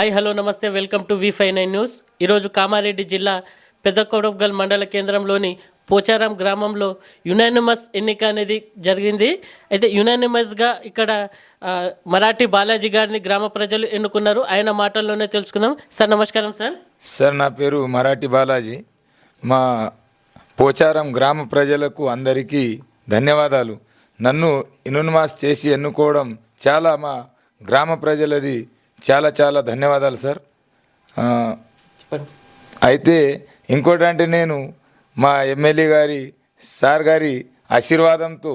Hi hello నమస్తే welcome to V five nine news. ఈరోజు కామారెడ్డి జిల్లా పెద్దకొడగల్ మండల కేంద్రంలోని పోచారం గ్రామంలో యునానిమస్ ఎన్నిక అనేది జరిగింది. అయితే యునానిమస్గా ఇక్కడ మరాఠీ బాలాజీ గారిని గ్రామ ప్రజలు ఎన్నుకున్నారు. ఆయన మాటల్లోనే తెలుసుకున్నాం సార్ నమస్కారం సార్. సార్ నా పేరు మరాఠీ బాలాజీ. మా పోచారం గ్రామ ప్రజలకు అందరికీ ధన్యవాదాలు. నన్ను ఇనున్మాస్ చేసి ఎన్నుకోవడం చాలా మా గ్రామ ప్రజలది చాలా చాలా ధన్యవాదాలు సార్. అయితే ఇంకోటి అంటే నేను మా ఎమ్మెల్యే గారి సార్ గారి ఆశీర్వాదంతో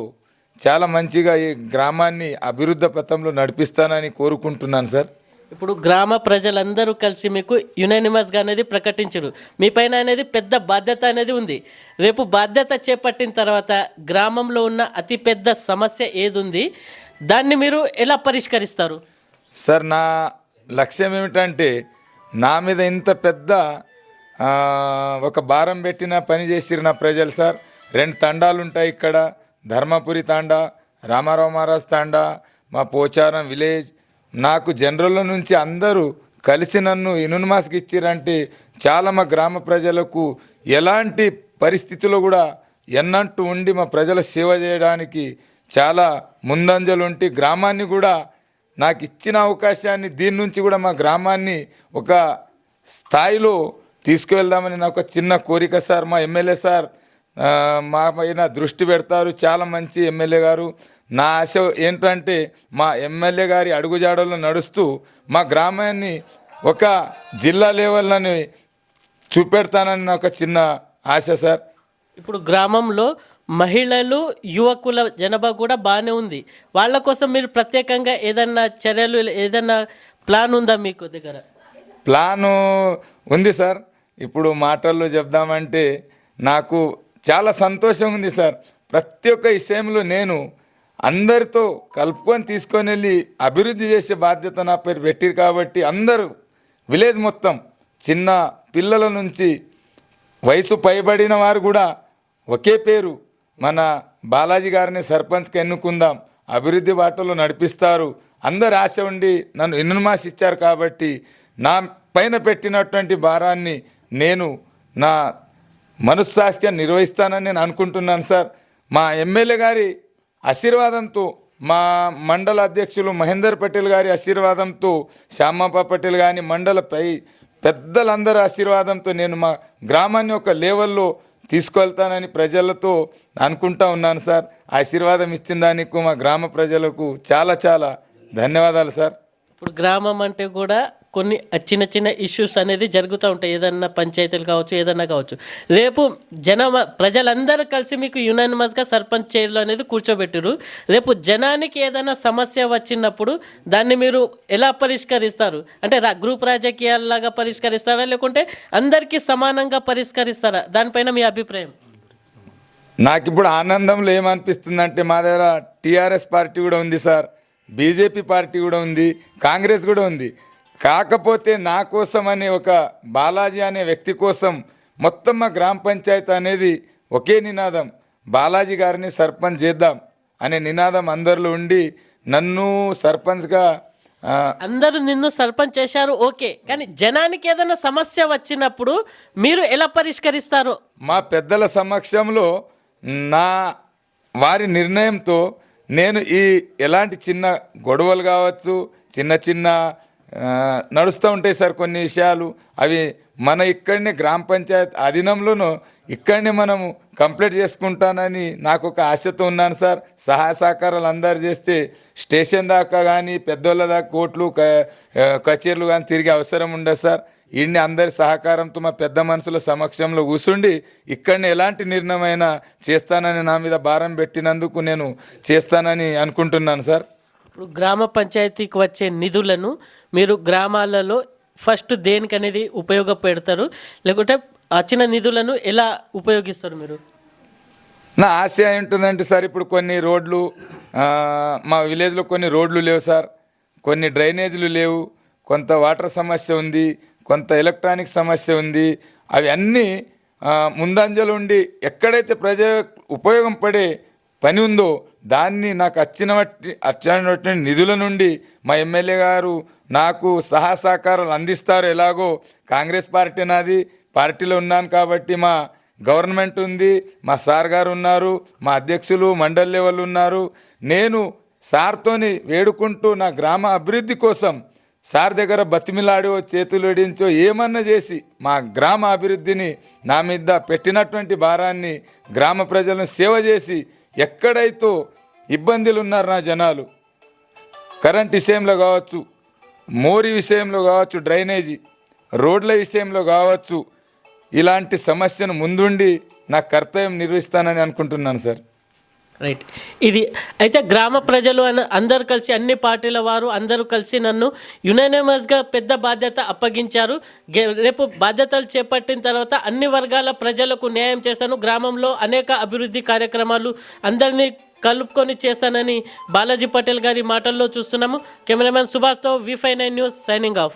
చాలా మంచిగా ఈ గ్రామాన్ని అభివృద్ధి పథంలో నడిపిస్తానని కోరుకుంటున్నాను సార్. ఇప్పుడు గ్రామ ప్రజలందరూ కలిసి మీకు యునానిమస్గా అనేది ప్రకటించరు. మీ పైన అనేది పెద్ద బాధ్యత అనేది ఉంది. రేపు బాధ్యత చేపట్టిన తర్వాత గ్రామంలో ఉన్న అతిపెద్ద సమస్య ఏది ఉంది దాన్ని మీరు ఎలా పరిష్కరిస్తారు? సార్ నా లక్ష్యం ఏమిటంటే నా మీద ఇంత పెద్ద ఒక భారం పెట్టిన పని చేసిరు నా ప్రజలు సార్? రెండు తండాలు ఉంటాయి ఇక్కడ. ధర్మపురి తాండా రామారావు మహారాజ్ తాండా మా పోచారం విలేజ్. నాకు జనరల్ నుంచి అందరూ కలిసి నన్ను ఇనున్మాస్కి ఇచ్చిరంటే చాలా మా గ్రామ ప్రజలకు ఎలాంటి పరిస్థితుల్లో కూడా ఎన్నంటూ ఉండి మా ప్రజల సేవ చేయడానికి చాలా ముందంజలు ఉంటే గ్రామాన్ని కూడా నాకు ఇచ్చిన అవకాశాన్ని దీని నుంచి కూడా మా గ్రామాన్ని ఒక స్థాయిలో తీసుకువెళ్దామని నాకు ఒక చిన్న కోరిక సార్ మా ఎమ్మెల్యే సార్ మా పైన దృష్టి పెడతారు. చాలా మంచి ఎమ్మెల్యే గారు. నా ఆశ ఏంటంటే మా ఎమ్మెల్యే గారి అడుగుజాడల్లో నడుస్తూ మా గ్రామాన్ని ఒక జిల్లా లెవెల్లోని చూపెడతానని నాకు ఒక చిన్న ఆశ సార్. ఇప్పుడు గ్రామంలో మహిళలు యువకుల జనాభా కూడా బాగానే ఉంది. వాళ్ళ కోసం మీరు ప్రత్యేకంగా ఏదన్నా చర్యలు ఏదన్నా ప్లాన్ ఉందా మీకు దగ్గర? ప్లాను ఉంది సార్. ఇప్పుడు మాటల్లో చెప్దామంటే నాకు చాలా సంతోషం ఉంది సార్. ప్రతి ఒక్క విషయంలో నేను అందరితో కలుపుకొని తీసుకొని వెళ్ళి అభివృద్ధి చేసే బాధ్యత నా పేరు పెట్టిరు కాబట్టి అందరూ విలేజ్ మొత్తం చిన్న పిల్లల నుంచి వయసు పైబడిన వారు కూడా ఒకే పేరు మన బాలాజీ గారిని సర్పంచ్కి ఎన్నుకుందాం. అభివృద్ధి బాటలో నడిపిస్తారు. అందరు ఆశ ఉండి నన్ను ఇన్నుమాస్ ఇచ్చారు కాబట్టి నా పైన పెట్టినటువంటి భారాన్ని నేను నా మనస్సాక్షిగా నిర్వహిస్తానని నేను అనుకుంటున్నాను సార్. మా ఎమ్మెల్యే గారి ఆశీర్వాదంతో మా మండల అధ్యక్షులు మహేందర్ పటేల్ గారి ఆశీర్వాదంతో శ్యామప్ప పటేల్ కానీ మండలపై పెద్దలందరి ఆశీర్వాదంతో నేను మా గ్రామాన్ని ఒక లెవెల్లో తీసుకెళ్తానని ప్రజలతో అనుకుంటా ఉన్నాను సార్. ఆశీర్వాదం ఇచ్చిన దానికి మా గ్రామ ప్రజలకు చాలా చాలా ధన్యవాదాలు సార్. ఇప్పుడు గ్రామం అంటే కూడా కొన్ని చిన్న చిన్న ఇష్యూస్ అనేది జరుగుతూ ఉంటాయి. ఏదన్నా పంచాయతీలు కావచ్చు ఏదన్నా కావచ్చు. రేపు జనం ప్రజలందరూ కలిసి మీకు యునానిమస్గా సర్పంచ్ చైర్లు అనేది కూర్చోబెట్టారు రేపు జనానికి ఏదైనా సమస్య వచ్చినప్పుడు దాన్ని మీరు ఎలా పరిష్కరిస్తారు? అంటే గ్రూప్ రాజకీయాల్లాగా పరిష్కరిస్తారా? లేకుంటే అందరికీ సమానంగా పరిష్కరిస్తారా? దానిపైన మీ అభిప్రాయం? నాకు ఇప్పుడు ఆనందంలో ఏమనిపిస్తుందంటే మా దగ్గర టీఆర్ఎస్ పార్టీ కూడా ఉంది సార్. బీజేపీ పార్టీ కూడా ఉంది. కాంగ్రెస్ కూడా ఉంది. కాకపోతే నా కోసం అనే ఒక బాలాజీ అనే వ్యక్తి కోసం మొత్తం మా గ్రామ పంచాయతీ అనేది ఒకే నినాదం. బాలాజీ గారిని సర్పంచ్ చేద్దాం అనే నినాదం అందరిలో ఉండి నన్ను సర్పంచ్గా అందరూ నిన్ను సర్పంచ్ చేశారు ఓకే. కానీ జనానికి ఏదైనా సమస్య వచ్చినప్పుడు మీరు ఎలా పరిష్కరిస్తారు? మా పెద్దల సమక్షంలో నా వారి నిర్ణయంతో నేను ఈ ఎలాంటి చిన్న గొడవలు కావచ్చు చిన్న చిన్న నడుస్తూ ఉంటాయి సార్ కొన్ని విషయాలు. అవి మన ఇక్కడనే గ్రామ పంచాయత్ అధీనంలోనూ ఇక్కడనే మనము కంప్లీట్ చేసుకుంటానని నాకు ఒక ఆశతో ఉన్నాను సార్. సహాయ సహకారాలు అందరు చేస్తే స్టేషన్ దాకా కానీ పెద్దోళ్ళ దాకా కోట్లు కచేరీలు కానీ తిరిగే అవసరం ఉండదు సార్. ఈయన్ని అందరి సహకారంతో మా పెద్ద మనుషుల సమక్షంలో కూర్చుండి ఇక్కడనే ఎలాంటి నిర్ణయమైనా చేస్తానని నా మీద భారం పెట్టినందుకు నేను చేస్తానని అనుకుంటున్నాను సార్. ఇప్పుడు గ్రామ పంచాయతీకి వచ్చే నిధులను మీరు గ్రామాలలో ఫస్ట్ దేనికి అనేది ఉపయోగపెడతారు? లేకుంటే వచ్చిన నిధులను ఎలా ఉపయోగిస్తారు మీరు? నా ఆశ ఏంటుందంటే సార్ ఇప్పుడు కొన్ని రోడ్లు మా విలేజ్లో కొన్ని రోడ్లు లేవు సార్. కొన్ని డ్రైనేజీలు లేవు. కొంత వాటర్ సమస్య ఉంది. కొంత ఎలక్ట్రానిక్ సమస్య ఉంది. అవి అన్నీ ముందంజలు ఉండి ఎక్కడైతే ప్రజ ఉపయోగం పడే పని ఉందో దాన్ని నాకు వచ్చిన వచ్చినటువంటి నిధుల నుండి మా ఎమ్మెల్యే గారు నాకు సహా సహకారాలు అందిస్తారు ఎలాగో. కాంగ్రెస్ పార్టీ నాది పార్టీలో ఉన్నాను కాబట్టి మా గవర్నమెంట్ ఉంది మా సార్ గారు ఉన్నారు మా అధ్యక్షులు మండలి లెవెల్ ఉన్నారు. నేను సార్తోని వేడుకుంటూ నా గ్రామ అభివృద్ధి కోసం సార్ దగ్గర బతిమిలాడో చేతులు ఎడించో ఏమన్నా చేసి మా గ్రామ అభివృద్ధిని నా మీద పెట్టినటువంటి భారాన్ని గ్రామ ప్రజలను సేవ చేసి ఎక్కడైతే ఇబ్బందులు ఉన్నారు నా జనాలు కరెంట్ విషయంలో కావచ్చు మోరి విషయంలో కావచ్చు డ్రైనేజీ రోడ్ల విషయంలో కావచ్చు ఇలాంటి సమస్యను ముందుండి నా కర్తవ్యం నిర్వహిస్తానని అనుకుంటున్నాను సార్. రైట్ ఇది అయితే గ్రామ ప్రజలు అన అందరూ కలిసి అన్ని పార్టీల వారు అందరూ కలిసి నన్ను యునానిమస్గా పెద్ద బాధ్యత అప్పగించారు. రేపు బాధ్యతలు చేపట్టిన తర్వాత అన్ని వర్గాల ప్రజలకు న్యాయం చేశాను. గ్రామంలో అనేక అభివృద్ధి కార్యక్రమాలు అందరినీ కలుపుకొని చేస్తానని బాలాజీ పటేల్ గారి మాటల్లో చూస్తున్నాము. Cameraman సుభాష్తో V five nine news signing off.